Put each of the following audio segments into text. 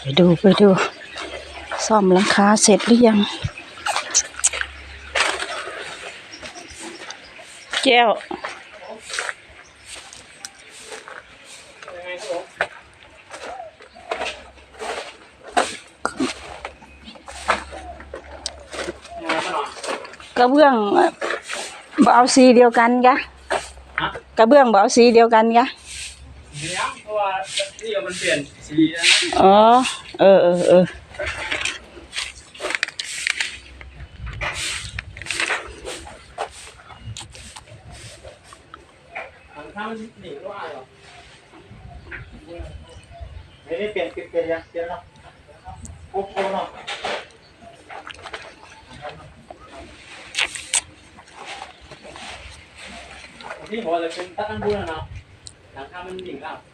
ไปดูไปดู ซ่อมหลังคาเสร็จหรือยัง แก้วกระเบื้องเอ่อบ่เอาสีเดียวกันกะกระเบื้องบ่เอาสีเดียวกันกะเดี๋ย วเพราะว่าที่มันเปลี่ยนสีแล้วนะอ๋อ เออเออเออทางข้างมันหนีก็ว่าหรอไม่ได้เปลี่ยนเปลี่ยนเปลี่ยนยังเปลี่ยนแล้วโอ้โหเนาะที่บอกจะเป็นตั้งพูดนะเนาะทางข้างมันหนีแล้วโคโต๊ะอิ่มไว้แล้วก้นจะถึงเมืองมันให้กับนี่ก็เอ้ยไม่คืออะไรอย่างเราเอาผมก็คืนเล็กแป๊ะที่มาหรอกแม่เปิดร้านไหนหรอกแล้ว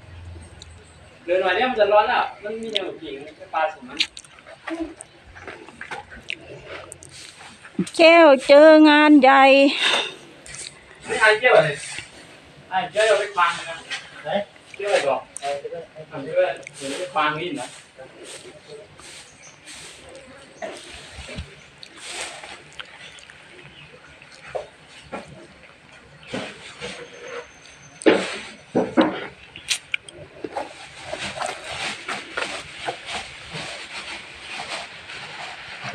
เดินหน่อยเนี่ยมันจะร้อนอะมันมีแนวผิงปลาสมมันแก้วเจองานใหญ่ไม่ไอ้เจ้าเลยไอ้เจ้าไปควางนะไหนเจ้าอะไรบอกไอาไปเลยเอาทำเพื่อเดี๋ยวไปควางนี่นะเจองานใหญ่งานลง ตัวตัว แก้วครับผมข้างนั้นจะเป็นไก่ขอตัดไม้ดู แต่นั่นผมเนี่ยงาน เออไข่ห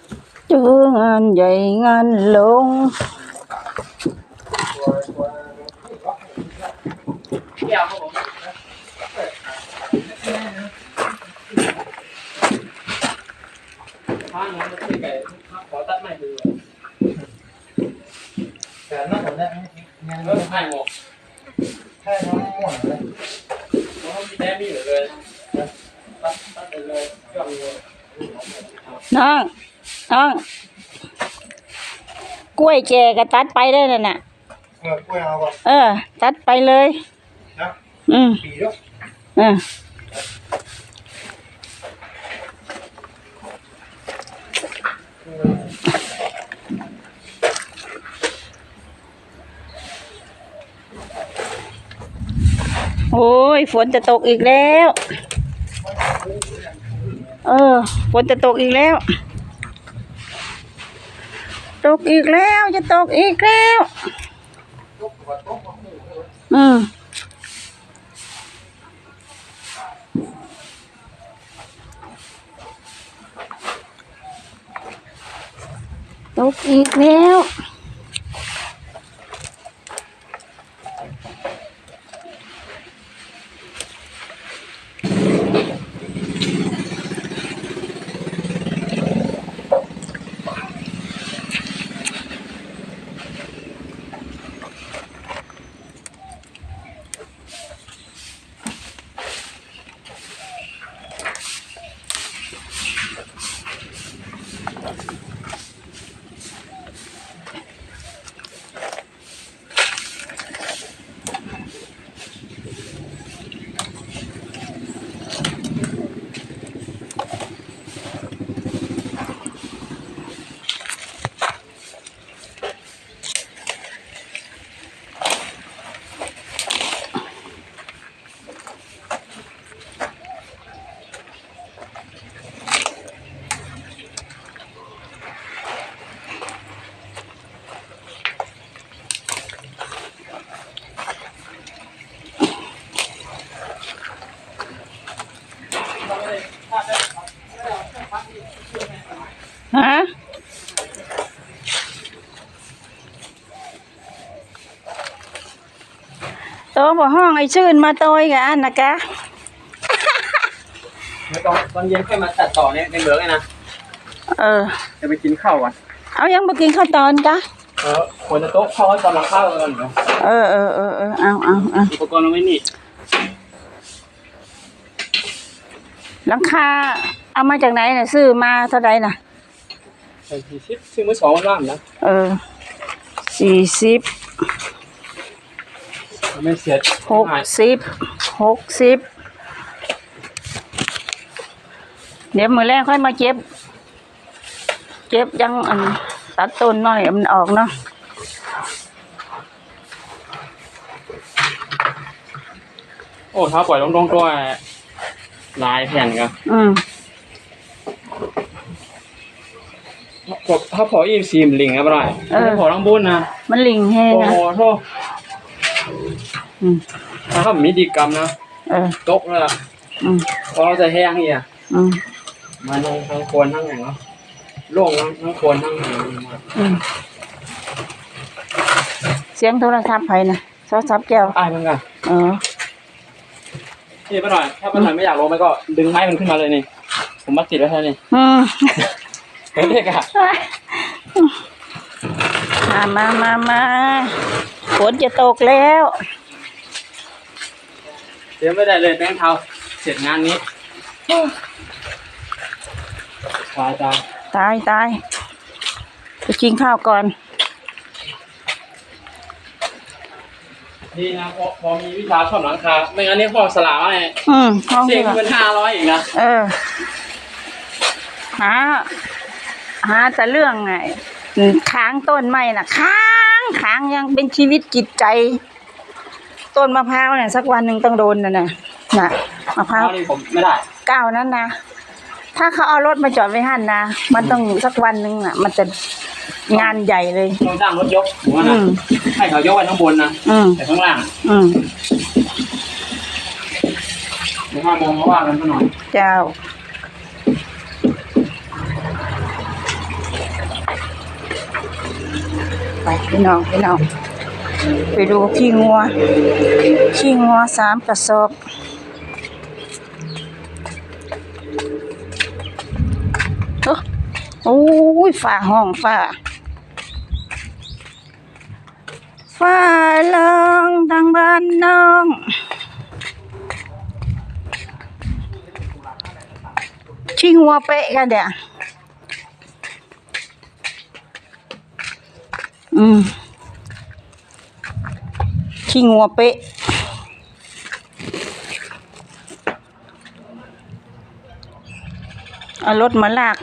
มก แค่น้องม่วงเลย เพราะ มีแต้มมีอ ยู่เลยตัดตัดเลยก็มีน้องน้องกล้วยแจก็ตัดไปได้นั่นน่ะ เออกล้วยเอาก่อนเออ ตัดไปเลย นะอืมปีแล้วเออโอ้ย ฝนจะตกอีกแล้ว เออ ฝนจะตกอีกแล้ว ตกอีกแล้ว จะตกอีกแล้ว อืมตกอีกแล้ว บ่ห้องไอ้ชื่นมาโตยกับอันนะกะไม่ต้องตอนเย็นค่อยมาตัดต่อเนี่ยในเหมืองไงนะเออ จะไปกินข้าวก่อนเอายังมากินข้าวตอนกะเออคนจะโต๊ะเขากำลังข้าวกันอยู่เออเออเออเออเอาเอาเอาอุปกรณ์เราไม่นี่หลังคาเอามาจากไหนน่ะซื้อมาเท่าใดน่ะใส่สี่สิบซื้อมือสองมันว่างนะเออสี่สิบ ไม่เสียหกสิบหกสิบเดี๋ยวมือแรกค่อยมาเจ็บ เจ็บยังอันตัดต้นน้อยมันออกเนาะโอ้ถ้าปล่อยลงๆตัวลายแผ่นกันอืมถ้าพออีซีมลิงครับบ่ได้ถ้าพอทั้งบุญนะมันลิงแห้งโอ้นะโหโทษ อืมถ้าเขามีดีกรรมนะเออตกแล้วล่ะอืมเพราะเราจะแห้งนี่อะอืมมาทั้งทั้งควรทั้งอย่างเนาะโล่งทั้งทั้งควรทั้งอย่างมาอืมเสียงโทรศัพท์ไผน่ะโทรศัพท์แก้วอ้ายมันกันเออนี่ป้าหน่อยถ้าป้าหน่อยไม่อยากลงไปก็ดึงไม้มันขึ้นมาเลยนี่ ผมมาติดไว้ให้นี่อืมเห็นเด็กอะมามามามาฝนจะตกแล้ว เดี๋ยวไม่ได้เลยแบงค์เทาเสร็จงานนี้ตายตายตายตายไปกินข้าวก่อน ดีนะพอพอมีวิชาชอบหลังคาไม่งั้นนี่ห้องสลามอะไรอืมห้องเสียนี้งเป็นห้าร้อยอีกนะเออ หา หาแต่เรื่องไงค้างต้นไม้น่ะ ค้างค้างยังเป็นชีวิตจิตใจ ต้นมะพร้าวเนี่ยสักวันหนึ่งต้องโดนน่ะนะน่ะมะพร้าวเท่านี้ผมไม่ได้ก้าวนั้นนะถ้าเขาเอารถมาจอดไว้หั่นนะมันต้องสักวันหนึ่งอะ มันจะงานใหญ่เลย ต้องจ้างรถยกผมว่าอืนะมให้เขายกไว้ข้างบนนะอืมแต่ข้างล่างอืมเดี๋ยวห้าโมงมาว่ากันซะหน่อยเจ้า ไปพี่น้องพี่น้อง ไปดูขี้งัว ขี้งัวสามกระสอบโอ้โอ้ยฝ่าห้องฝ่าฝ่าลองทางบ้านน้องขี้งัวเป๊ะกันเดี๋ยวอืม ขี้งัวเป๊ะ เอารถมาลาก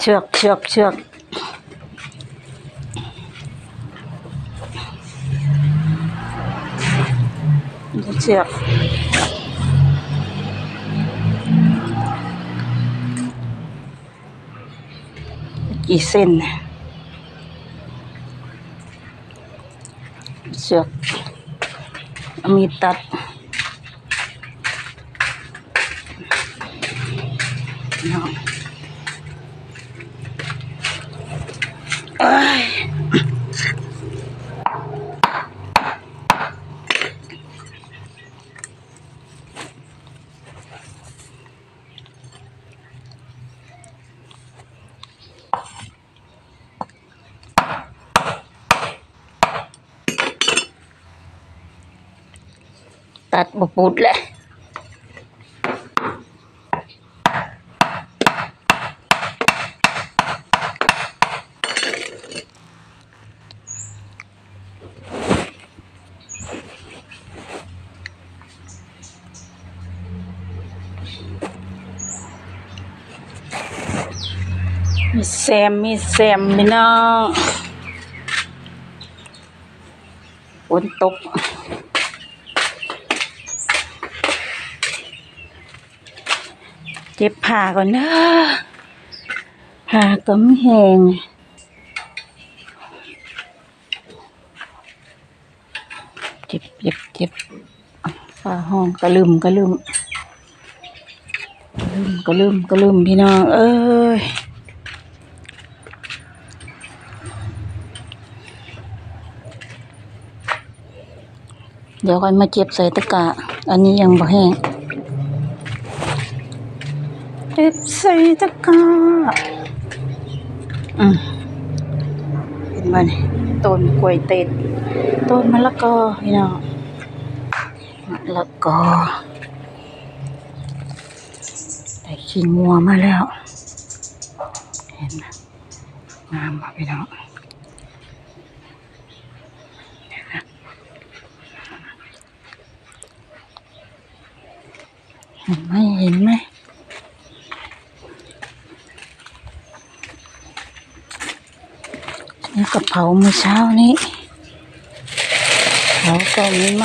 เชือกเชือกเชือกเชือก กี่เส้นน่ะเชือกเอามีด ตัดเอาเอ้ยตัดบปุดเลยมีแซมมีแซมพี่น้องฝนตก เจ็บผ่าก่อนนะผ่าก็ไม่แหงเจ็บเจ็บเจ็บฝ่าห้องกระลืมกระลืมกระลืมกระลืมกระลืมพี่น้อง เอ้ยเดี๋ยวก่อนมาเจ็บใส่ตะกร้าอันนี้ยังบ่แห้ง เก็บใส่ตะกร้าอืมพี่มานี่ต้นกล้วยเต็ดต้นมะละกอพี่น้องมะละกอได้ขี้งัวมาแล้ว เห็นไหมงามป่ะพี่น้องเห็นไหมเห็นไหมเห็นไหม นี่ กะเพราเมื่อเช้านี้เผาก็ไม่ไหม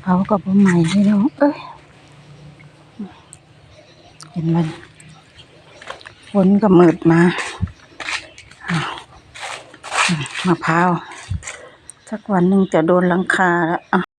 เผาก็บ่ใหม่พี่น้องเอ้ยเห็นมันฝนก็มืดมาอามะพร้าวสักวันหนึ่งจะโดนลังคาแล้ว